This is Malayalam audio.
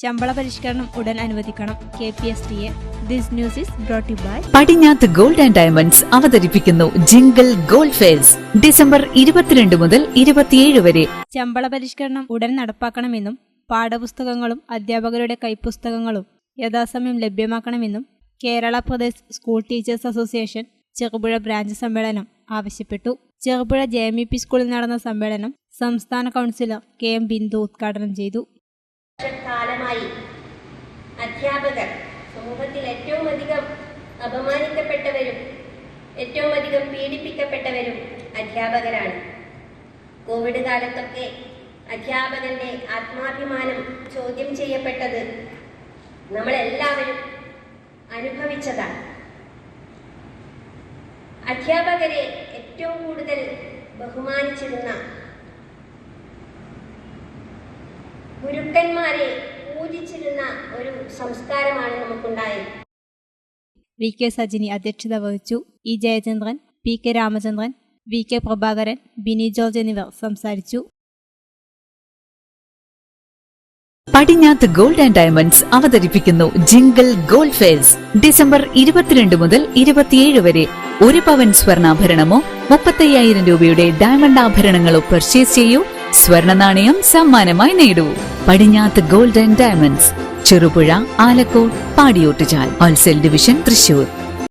ശമ്പള പരിഷ്കരണം ഉടൻ അനുവദിക്കണം. K P S T A. This news is brought by Padinjath gold and diamonds അവതരിപ്പിക്കുന്നു ജിംഗിൾ ഗോൾഡ് ഫെയർസ് ഡിസംബർ ഇരുപത്തിരണ്ട് മുതൽ ഇരുപത്തിയേഴ് വരെ. ശമ്പള പരിഷ്കരണം ഉടൻ നടപ്പാക്കണമെന്നും പാഠപുസ്തകങ്ങളും അധ്യാപകരുടെ കൈപ്പുസ്തകങ്ങളും യഥാസമയം ലഭ്യമാക്കണമെന്നും Kerala Pradesh school teachers association Cherupuzha branch സമ്മേളനം ആവശ്യപ്പെട്ടു. Cherupuzha J M E P സ്കൂളിൽ നടന്ന സമ്മേളനം സംസ്ഥാന കൗൺസിലർ കെ എം ബിന്ദു ഉദ്ഘാടനം ചെയ്തു. കാലമായി അധ്യാപകർ സമൂഹത്തിൽ ഏറ്റവും അധികം അപമാനിക്കപ്പെട്ടവരും ഏറ്റവും അധികം പീഡിപ്പിക്കപ്പെട്ടവരും അധ്യാപകരാണ്. കോവിഡ് കാലത്തൊക്കെ അധ്യാപകന്റെ ആത്മാഭിമാനം ചോദ്യം ചെയ്യപ്പെട്ടത് നമ്മളെല്ലാവരും അനുഭവിച്ചതാണ്. അധ്യാപകരെ ഏറ്റവും കൂടുതൽ ബഹുമാനിച്ചിരുന്ന ഗുരുക്കന്മാരെ പൂജിച്ചിരുന്ന ഒരു സംസ്കാരമാണ് നമുക്കുണ്ടായത്. വി കെ സജിനി അധ്യക്ഷത വഹിച്ചു. E Jayachandran P K Ramachandran V K Prabhakaran Bini George എന്നിവർ സംസാരിച്ചു. പടിഞ്ഞാത്ത് ഗോൾഡ് ആൻഡ് ഡയമണ്ട്സ് അവതരിപ്പിക്കുന്നു ജിംഗിൾ ഗോൾഡ് ഫെയർസ്. ഡിസംബർ ഇരുപത്തിരണ്ട് മുതൽ ഇരുപത്തിയേഴ് വരെ ഒരു പവൻ സ്വർണാഭരണമോ മുപ്പത്തയ്യായിരം രൂപയുടെ ഡയമണ്ട് ആഭരണങ്ങളോ പർച്ചേസ് ചെയ്യൂ. സ്വർണ നാണയം സമ്മാനമായി നേടൂ. Padinjath gold and diamonds Cherupuzha Alakode Padiyottuchal wholesale division Thrissur.